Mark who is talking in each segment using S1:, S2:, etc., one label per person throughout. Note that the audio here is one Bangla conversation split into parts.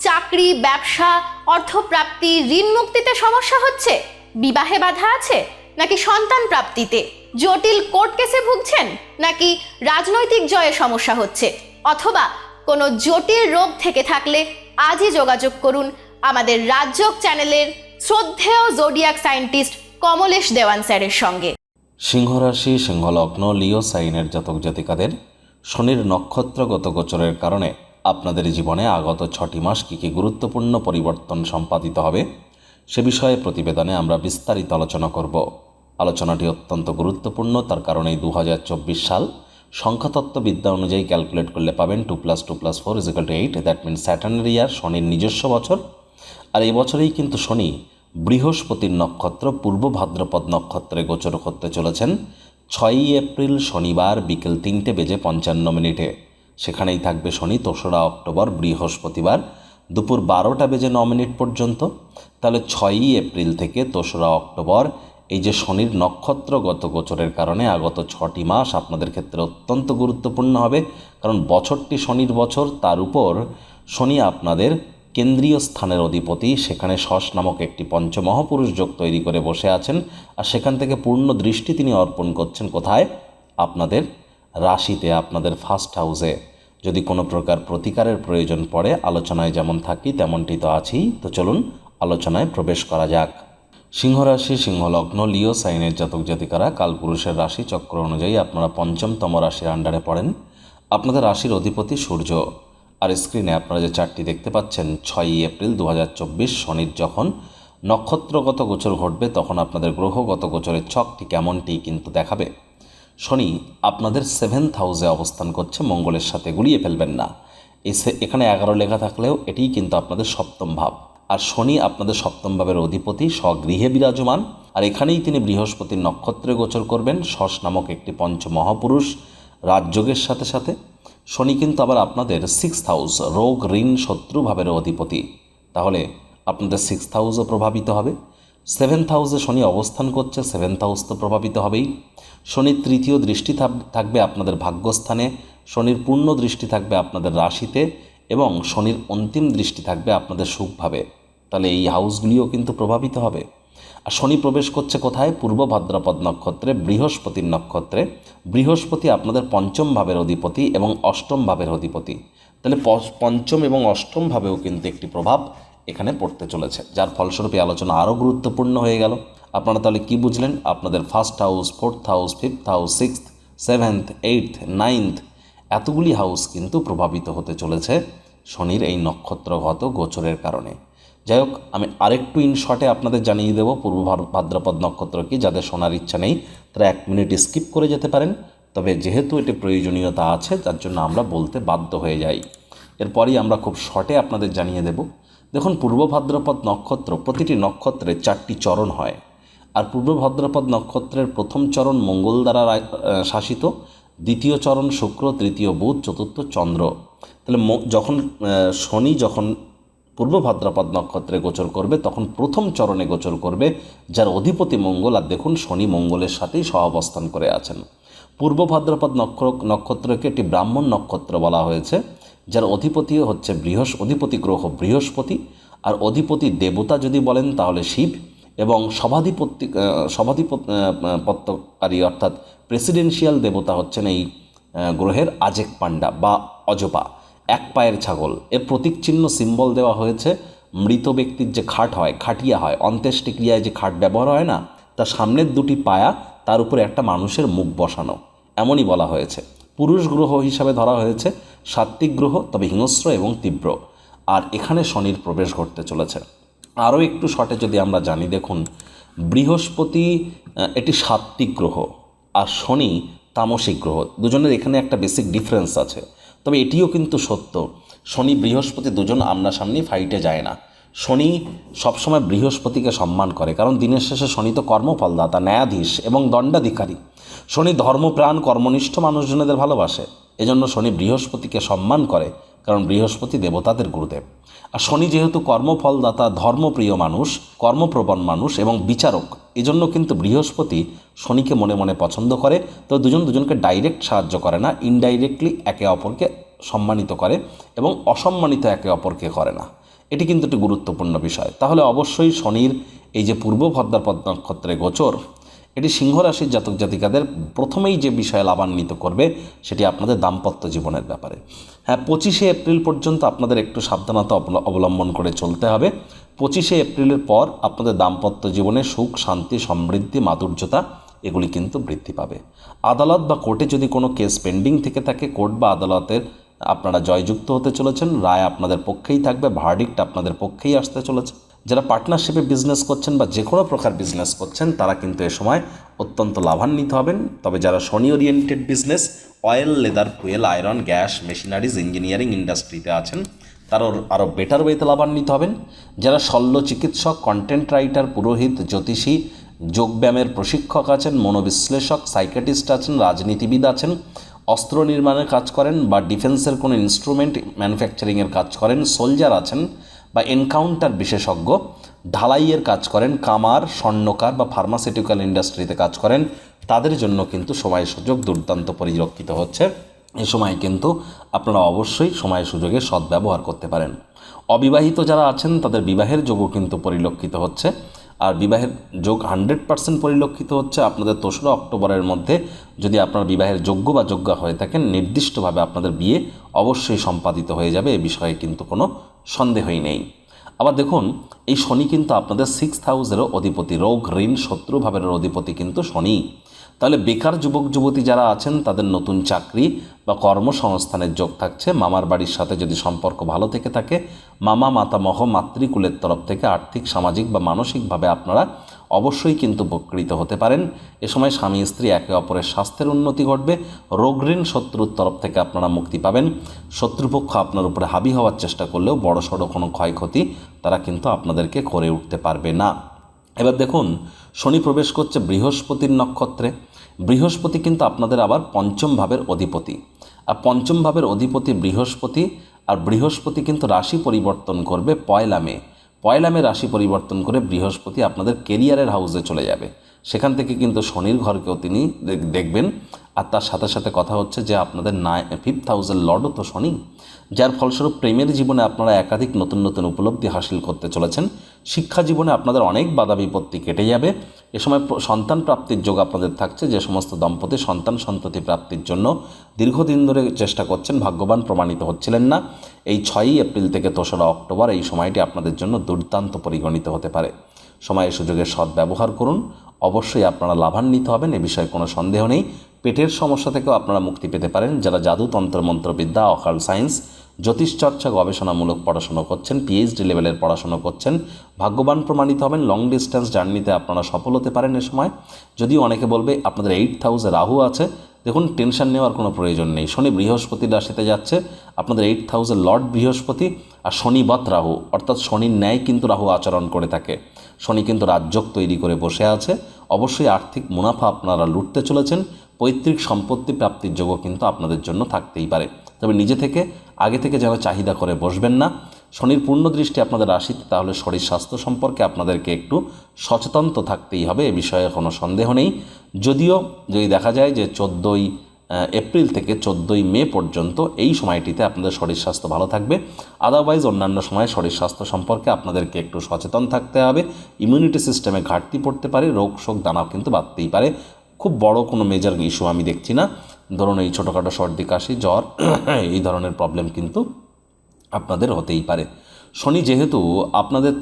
S1: চাকরি, ব্যবসা, অর্থপ্রাপ্তি, ঋণ মুক্তিতে সমস্যা হচ্ছে? বিবাহে বাধা আছে? নাকি সন্তান প্রাপ্তিতে? জটিল কোর্ট কেসে ভুগছেন? নাকি রাজনৈতিক জয়ে সমস্যা হচ্ছে? অথবা কোনো জটিল রোগ থেকে থাকলে আজই যোগাযোগ করুন আমাদের রাজ্যক চ্যানেলের শ্রদ্ধেয় জোডিয়াক সায়েন্টিস্ট কমলেশ দেওয়ান স্যারের সঙ্গে।
S2: সিংহরাশি, সিংহলগ্ন, লিও সাইনের জাতক জাতিকাদের শনির নক্ষত্রগত গোচরের কারণে আপনাদের জীবনে আগত ছটি মাস কী কী গুরুত্বপূর্ণ পরিবর্তন সম্পাদিত হবে সে বিষয়ে প্রতিবেদনে আমরা বিস্তারিত আলোচনা করব। আলোচনাটি অত্যন্ত গুরুত্বপূর্ণ, তার কারণে দু হাজার চব্বিশ সাল সংখ্যাতত্ত্ববিদ্যা অনুযায়ী ক্যালকুলেট করলে পাবেন two plus two plus four is equal to eight, that mean স্যাটার্নের year, শনির নিজস্ব বছর। আর এই বছরেই কিন্তু শনি বৃহস্পতির নক্ষত্র, পূর্ব ভাদ্রপদ নক্ষত্রে গোচর করতে চলেছেন। ছয়ই এপ্রিল শনিবার বিকেল তিনটে বেজে পঞ্চান্ন মিনিটে। সেখানেই থাকবে শনি, দোসরা অক্টোবর, বৃহস্পতিবার। দুপুর বারোটা বেজে ন মিনিট পর্যন্ত। তাহলে ছয়ই এপ্রিল থেকে দোসরা অক্টোবর, এই যে শনির নক্ষত্রগত গোচরের কারণে আগত ছটি মাস আপনাদের ক্ষেত্রে অত্যন্ত গুরুত্বপূর্ণ হবে, কারণ বছরটি শনির বছর, তার উপর শনি আপনাদের কেন্দ্রীয় স্থানের অধিপতি, সেখানে শস নামক একটি পঞ্চমহাপুরুষ যোগ তৈরি করে বসে আছেন, আর সেখান থেকে পূর্ণ দৃষ্টি তিনি অর্পণ করছেন কোথায়? আপনাদের রাশিতে, আপনাদের ফার্স্ট হাউসে। যদি কোনো প্রকার প্রতিকারের প্রয়োজন পড়ে, আলোচনায় যেমন থাকি, তেমনটি তো আছেই। তো চলুন আলোচনায় প্রবেশ করা যাক। সিংহরাশি, সিংহলগ্ন, লিও সাইনের জাতক জাতিকারা, কালপুরুষের রাশি চক্র অনুযায়ী আপনারা পঞ্চমতম রাশির আন্ডারে পড়েন। আপনাদের রাশির অধিপতি সূর্য। আর স্ক্রিনে আপনারা যে চারটি দেখতে পাচ্ছেন, ছয়ই এপ্রিল দু হাজার চব্বিশ শনির যখন নক্ষত্রগত গোচর ঘটবে, তখন আপনাদের গ্রহগত গোচরের ছকটি কেমনটি কিন্তু দেখাবে। শনি আপনাদের সেভেন্থ হাউসে অবস্থান করছে, মঙ্গলের সাথে গুলিয়ে ফেলবেন না। এই সে- এখানে এগারো লেখা থাকলেও এটিই কিন্তু আপনাদের সপ্তম ভাব। আর শনি আপনাদের সপ্তম ভাবের অধিপতি, স্বগৃহে বিরাজমান। আর এখানেই তিনি বৃহস্পতির নক্ষত্রে গোচর করবেন, শশ নামক একটি পঞ্চ মহাপুরুষ রাজযোগের সাথে সাথে। শনি কিন্তু আবার আপনাদের সিক্সথ হাউস রোগ, ঋণ, শত্রু ভাবের অধিপতি। তাহলে আপনাদের সিক্সথ হাউসও প্রভাবিত হবে। সেভেন্থ হাউসে শনি অবস্থান করছে সেভেন্থ হাউস তো প্রভাবিত হবেই। শনির তৃতীয় দৃষ্টি থাক- থাকবে আপনাদের ভাগ্যস্থানে, শনির পূর্ণ দৃষ্টি থাকবে আপনাদের রাশিতে এবং শনির অন্তিম দৃষ্টি থাকবে আপনাদের সুখভাবে। তাহলে এই হাউসগুলিও কিন্তু প্রভাবিত হবে। আর শনি প্রবেশ করছে কোথায়? পূর্ব ভাদ্রপদ নক্ষত্রে বৃহস্পতির নক্ষত্রে। বৃহস্পতি আপনাদের পঞ্চম ভাবের অধিপতি এবং অষ্টম ভাবের অধিপতি। তাহলে পঞ্চম এবং অষ্টম ভাবেও কিন্তু একটি প্রভাব এখানে পড়তে চলেছে। যার ফলস্বরূপে আলোচনা আরও গুরুত্বপূর্ণ হয়ে গেল। আপনারা তাহলে কি বুঝলেন? আপনাদের first house fourth house fifth house sixth seventh eighth ninth এতগুলি হাউস কিন্তু প্রভাবিত হতে চলেছে শনির এই নক্ষত্রগত গোচরের কারণে। যাই হোক, আমি আরেকটু ইন শর্টে আপনাদের জানিয়ে দেবো, পূর্ব ভাদ্রপদ নক্ষত্র কি, যাদের শোনার ইচ্ছা নেই, তারা এক মিনিট স্কিপ করে যেতে পারেন। তবে যেহেতু এটি প্রয়োজনীয়তা আছে, তার জন্য আমরা বলতে বাধ্য হয়ে যাই। এরপরই আমরা খুব শর্টে আপনাদের জানিয়ে দেব। দেখুন, পূর্ব ভাদ্রপদ নক্ষত্র প্রতিটি নক্ষত্রে চারটি চরণ হয়। আর পূর্ব ভাদ্রপদ নক্ষত্রের প্রথম চরণ মঙ্গল দ্বারা শাসিত, দ্বিতীয় চরণ শুক্র, তৃতীয় বুধ, চতুর্থ চন্দ্র। তাহলে যখন শনি যখন পূর্ব ভাদ্রপদ নক্ষত্রে গোচর করবে, তখন প্রথম চরণে গোচর করবে যার অধিপতি মঙ্গল। আর দেখুন, শনি মঙ্গলের সাথেই সহাবস্থান করে আছেন। পূর্ব ভাদ্রপদ নক্ষত্র নক্ষত্রকে একটি ব্রাহ্মণ নক্ষত্র বলা হয়েছে, যার অধিপতি হচ্ছে বৃহস্প অধিপতি গ্রহ বৃহস্পতি। আর অধিপতি দেবতা যদি বলেন, তাহলে শিব। এবং সভাধিপত্তি আহ, সভাধিপত্যকারী অর্থাৎ প্রেসিডেন্সিয়াল দেবতা হচ্ছেন এই গ্রহের আজেক পান্ডা বা অজপা এক পায়ের ছাগল। এর প্রতীক চিহ্ন সিম্বল দেওয়া হয়েছে। মৃত ব্যক্তির যে খাট হয় খাটিয়া হয় অন্ত্যেষ্টিক্রিয়ায় যে খাট ব্যবহার হয় না তার সামনের দুটি পায়া তার উপরে একটা মানুষের মুখ বসানো। এমনই বলা হয়েছে। পুরুষ গ্রহ হিসাবে ধরা হয়েছে সাত্ত্বিক গ্রহ তবে হিংস্র এবং তীব্র। আর এখানে শনির প্রবেশ ঘটতে চলেছে। আরও একটু শর্টে যদি আমরা জানি, দেখুন, বৃহস্পতি এটি সাত্ত্বিক গ্রহ আর শনি তামসিক গ্রহ। দুজনের এখানে একটা বেসিক ডিফারেন্স আছে। তবে এটিও কিন্তু সত্য, শনি, বৃহস্পতি দুজন আমনাসামনি ফাইটে যায় না। শনি সবসময় বৃহস্পতিকে সম্মান করে, কারণ দিনের শেষে শনি তো কর্মফলদাতা, ন্যায়াধীশ এবং দণ্ডাধিকারী। শনি ধর্মপ্রাণ, কর্মনিষ্ঠ মানুষজনেদের ভালোবাসে, এজন্য শনি বৃহস্পতিকে সম্মান করে। কারণ বৃহস্পতি দেবতাদের গুরুদেব। আর শনি যেহেতু কর্মফলদাতা, ধর্মপ্রিয় মানুষ, কর্মপ্রবণ মানুষ এবং বিচারক, এজন্য কিন্তু বৃহস্পতি শনিকে মনে মনে পছন্দ করে। তো দুজন দুজনকে ডাইরেক্ট সাহায্য করে না ইনডাইরেক্টলি একে অপরকে সম্মানিত করে এবং অসম্মানিত একে অপরকে করে না। এটি কিন্তু একটি গুরুত্বপূর্ণ বিষয়। তাহলে অবশ্যই শনির এই যে পূর্ব ভদ্রাপদ নক্ষত্রে গোচর এটি সিংহ রাশির জাতক জাতিকাদের প্রথমেই যে বিষয়ে লাভান্বিত করবে, সেটি আপনাদের দাম্পত্য জীবনের ব্যাপারে। হ্যাঁ পঁচিশে এপ্রিল পর্যন্ত আপনাদের একটু সাবধানতা অবল- অবলম্বন করে চলতে হবে। পঁচিশে এপ্রিলের পর আপনাদের দাম্পত্য জীবনে সুখ, শান্তি, সমৃদ্ধি, মাধুর্যতা, এগুলি কিন্তু বৃদ্ধি পাবে। আদালত বা কোর্টে যদি কোনো কেস পেন্ডিং থেকে থাকে, কোর্ট বা আদালতের আপনারা জয়যুক্ত হতে চলেছেন, রায় আপনাদের পক্ষেই থাকবে ভার্ডিক্ট আপনাদের পক্ষেই আসতে চলেছে। যারা পার্টনারশিপে বিজনেস করছেন বা যে কোনো প্রকার বিজনেস করছেন, তারা কিন্তু এ সময় অত্যন্ত লাভান্বিত হবেন। তবে যারা Shani oriented business oil leather fuel iron gas machineries engineering ইন্ডাস্ট্রিতে আছেন, তারা আরও বেটার ওয়েতে লাভান্বিত হবেন। যারা শল্য চিকিৎসক কন্টেন্ট রাইটার পুরোহিত, জ্যোতিষী যোগব্যায়ামের প্রশিক্ষক আছেন, মনোবিশ্লেষক সাইকেটিস্ট আছেন, রাজনীতিবিদ আছেন, অস্ত্র নির্মাণের কাজ করেন বা ডিফেন্সের কোনো ইনস্ট্রুমেন্ট ম্যানুফ্যাকচারিংয়ের কাজ করেন সোলজার আছেন বা এনকাউন্টার বিশেষজ্ঞ ঢালাইয়ের কাজ করেন, কামার, স্বর্ণকার বা ফার্মাসিউটিক্যাল ইন্ডাস্ট্রিতে কাজ করেন। তাদের জন্য কিন্তু সময় সুযোগ দুর্দান্ত পরিলক্ষিত হচ্ছে। এ সময় কিন্তু আপনারা অবশ্যই সময় সুযোগে সদ্ব্যবহার করতে পারেন। অবিবাহিত যারা আছেন, তাদের বিবাহের যোগও কিন্তু পরিলক্ষিত হচ্ছে। আর বিবাহের যোগ হান্ড্রেড পার্সেন্ট পরিলক্ষিত হচ্ছে আপনাদের দোসরা অক্টোবরের মধ্যে। যদি আপনার বিবাহের যোগ্য বা যোগ্যা হয়ে থাকেন, নির্দিষ্টভাবে আপনাদের বিয়ে অবশ্যই সম্পাদিত হয়ে যাবে। এ বিষয়ে কিন্তু কোনো সন্দেহই নেই। আবার দেখুন, এই শনি কিন্তু আপনাদের সিক্স হাউসেরও অধিপতি, রোগ, ঋণ, শত্রুভাবের অধিপতি কিন্তু শনি। তাহলে বেকার যুবক, যুবতী যারা আছেন, তাদের নতুন চাকরি বা কর্মসংস্থানের যোগ থাকছে। মামার বাড়ির সাথে যদি সম্পর্ক ভালো থেকে থাকে, মামা, মাতামহ, মাতৃকুলের তরফ থেকে আর্থিক, সামাজিক বা মানসিকভাবে আপনারা অবশ্যই কিন্তু উপকৃত হতে পারেন। এ সময় স্বামী, স্ত্রী একে অপরের স্বাস্থ্যের উন্নতি ঘটবে। রোগ ঋণ শত্রুর তরফ থেকে আপনারা মুক্তি পাবেন। শত্রুপক্ষ আপনার উপরে হাবি হওয়ার চেষ্টা করলেও বড় সড়ো কোনো ক্ষয়ক্ষতি তারা কিন্তু আপনাদেরকে করে উঠতে পারবে না। এবার দেখুন, শনি প্রবেশ করছে বৃহস্পতির নক্ষত্রে। বৃহস্পতি কিন্তু আপনাদের আবার পঞ্চম ভাবের অধিপতি। আর পঞ্চম ভাবের অধিপতি বৃহস্পতি, আর বৃহস্পতি কিন্তু রাশি পরিবর্তন করবে পয়লা মে। পয়লা মে রাশি পরিবর্তন করে বৃহস্পতি আপনাদের কেরিয়ারের হাউসে চলে যাবে। সেখান থেকে কিন্তু শনির ঘরকেও তিনি দেখবেন। আর তার সাথে সাথে কথা হচ্ছে যে আপনাদের নাই ফিফথ হাউসের লর্ডও তো শনি। যার ফলস্বরূপ প্রেমের জীবনে আপনারা একাধিক নতুন নতুন উপলব্ধি হাসিল করতে চলেছেন। শিক্ষা জীবনে আপনাদের অনেক বাধা বিপত্তি কেটে যাবে। এ সময় সন্তান প্রাপ্তির যোগ আপনাদের থাকছে, যে সমস্ত দম্পতি সন্তান সন্ততি প্রাপ্তির জন্য দীর্ঘদিন ধরে চেষ্টা করছেন, ভাগ্যবান প্রমাণিত হচ্ছিলেন না। এই ছয়ই এপ্রিল থেকে দোসরা অক্টোবর এই সময়টি আপনাদের জন্য দুর্দান্ত পরিগণিত হতে পারে। সময় সুযোগের সদ্ব্যবহার করুন। অবশ্যই আপনারা লাভান্বিত হবেন, এ বিষয়ে কোনো সন্দেহ নেই। পেটের সমস্যা থেকেও আপনারা মুক্তি পেতে পারেন। যারা জাদু তন্ত্র মন্ত্রবিদ্যা, অকাল সায়েন্স জ্যোতিষচর্চা গবেষণামূলক পড়াশোনা করছেন পিএইচডি লেভেলের পড়াশোনা করছেন। ভাগ্যবান প্রমাণিত হবেন লং ডিস্টেন্স জার্নিতে আপনারা সফল হতে পারেন এ সময়। যদিও অনেকে বলবে, আপনাদের এইট হাউসে রাহু আছে। দেখুন টেনশন নেওয়ার কোনো প্রয়োজন নেই। শনি বৃহস্পতি রাশিতে যাচ্ছে, আপনাদের এইট হাউসের লর্ড বৃহস্পতি আর শনিবত রাহু। অর্থাৎ শনির ন্যায় কিন্তু রাহু আচরণ করে থাকে। শনি কিন্তু রাজ্যক তৈরি করে বসে আছে। অবশ্যই আর্থিক মুনাফা আপনারা লুটতে চলেছেন। পৈতৃক সম্পত্তি প্রাপ্তির যোগও কিন্তু আপনাদের জন্য থাকতেই পারে। তবে নিজে থেকে, আগে থেকে যেন চাহিদা করে বসবেন না। শনির পূর্ণ দৃষ্টি আপনাদের রাশিতে, তাহলে শরীর স্বাস্থ্য সম্পর্কে আপনাদেরকে একটু সচেতন তো থাকতেই হবে, এ বিষয়ে কোনো সন্দেহ নেই। যদিও যদি দেখা যায় যে চোদ্দোই এপ্রিল থেকে চোদ্দোই মে পর্যন্ত এই সময়টিতে আপনাদের শরীর স্বাস্থ্য ভালো থাকবে। আদারওয়াইজ অন্যান্য সময় শরীর স্বাস্থ্য সম্পর্কে আপনাদেরকে একটু সচেতন থাকতে হবে। ইমিউনিটি সিস্টেমে ঘাটতি পড়তে পারে রোগ শোক দানাও কিন্তু বাড়তেই পারে। খুব বড় কোনো মেজর ইস্যু আমি দেখছি না। ধরুন এই ছোটোখাটো সর্দি কাশি জ্বর, এই ধরনের প্রবলেম কিন্তু আপনাদের হতেই পারে। শনি যেহেতু আপনাদের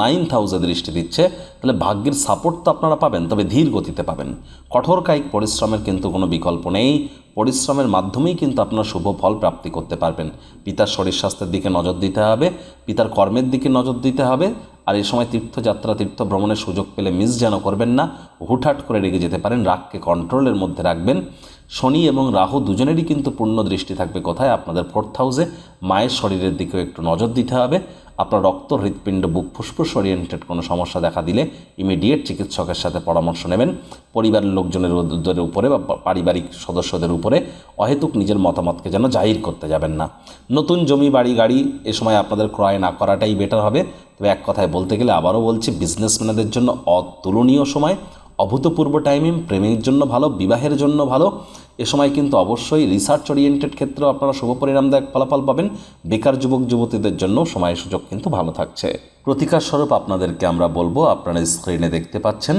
S2: নাইন্থ হাউসে দৃষ্টি দিচ্ছে, তাহলে ভাগ্যের সাপোর্ট তো আপনারা পাবেন, তবে ধীর গতিতে পাবেন। কঠোর কায়িক পরিশ্রমের কিন্তু কোনো বিকল্প নেই। পরিশ্রমের মাধ্যমেই কিন্তু আপনার শুভ ফল প্রাপ্তি করতে পারবেন। পিতার শরীর স্বাস্থ্যের দিকে নজর দিতে হবে, পিতার কর্মের দিকে নজর দিতে হবে, আর এই সময় তীর্থযাত্রা তীর্থ ভ্রমণের সুযোগ পেলে মিস যেন করবেন না, হুটহাট করে রেগে যেতে পারেন, রাগকে কন্ট্রোলের মধ্যে রাখবেন। শনি এবং রাহু দুজনেরই কিন্তু পূর্ণ দৃষ্টি থাকবে কোথায় আপনাদের ফোর্থ হাউসে মায়ের শরীরের দিকেও একটু নজর দিতে হবে। আপনার রক্ত, হৃৎপিণ্ড, বুক ফুসফুস ওরিয়েন্টেড কোনো সমস্যা দেখা দিলে ইমিডিয়েট চিকিৎসকের সাথে পরামর্শ নেবেন। পরিবারের লোকজনের উপরে বা পারিবারিক সদস্যদের উপরে অহেতুক নিজের মতামতকে যেন জাহির করতে যাবেন না। নতুন জমি, বাড়ি, গাড়ি এ সময় আপনাদের ক্রয় না করাটাই বেটার হবে। তবে এক কথায় বলতে গেলে আবারও বলছি বিজনেসম্যানদের জন্য অতুলনীয় সময়। অভূতপূর্ব টাইমিং প্রেমের জন্য ভালো, বিবাহের জন্য ভালো। এ সময় কিন্তু অবশ্যই রিসার্চ ওরিয়েন্টেড ক্ষেত্রেও আপনারা শুভ পরিণামদায়ক ফলাফল পাবেন। বেকার যুবক, যুবতীদের জন্য সময় সুযোগ কিন্তু ভালো থাকছে। প্রতিকার স্বরূপ আপনাদেরকে আমরা বলব, আপনারা স্ক্রিনে দেখতে পাচ্ছেন,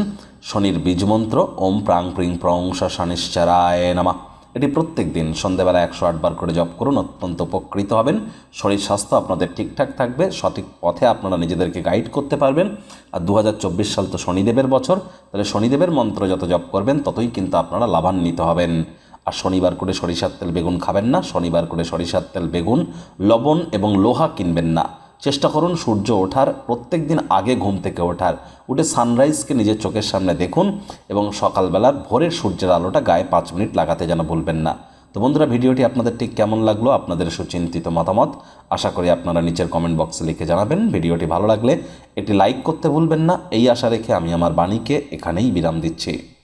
S2: শনির বীজমন্ত্র ওম প্রাং প্রিং প্রং শানিশ্চারায় নামা। এটি প্রত্যেক দিন সন্ধেবেলা একশো আটবার করে জপ করুন, অত্যন্ত উপকৃত হবেন। শরীর, স্বাস্থ্য আপনাদের ঠিকঠাক থাকবে, সঠিক পথে আপনারা নিজেদেরকে গাইড করতে পারবেন। আর দু হাজার চব্বিশ সাল তো শনিদেবের বছর, তাহলে শনিদেবের মন্ত্র যত জপ করবেন, ততই কিন্তু আপনারা লাভান্বিত হবেন। আর শনিবার করে সরিষার তেল বেগুন খাবেন না, শনিবার করে সরিষার তেল বেগুন, লবণ এবং লোহা কিনবেন না। চেষ্টা করুন সূর্য ওঠার, প্রত্যেক দিন আগে ঘুম থেকে ওঠার। উঠে সানরাইজকে নিজের চোখের সামনে দেখুন এবং সকালবেলার ভোরের সূর্যের আলোটা গায়ে পাঁচ মিনিট লাগাতে যেন ভুলবেন না। তো বন্ধুরা, ভিডিওটি আপনাদের ঠিক কেমন লাগল, আপনাদের সুচিন্তিত মতামত, আশা করি আপনারা নিচের কমেন্ট বক্সে লিখে জানাবেন। ভিডিওটি ভালো লাগলে এটি লাইক করতে ভুলবেন না। এই আশা রেখে আমি আমার বাণীকে এখানেই বিরাম দিচ্ছি।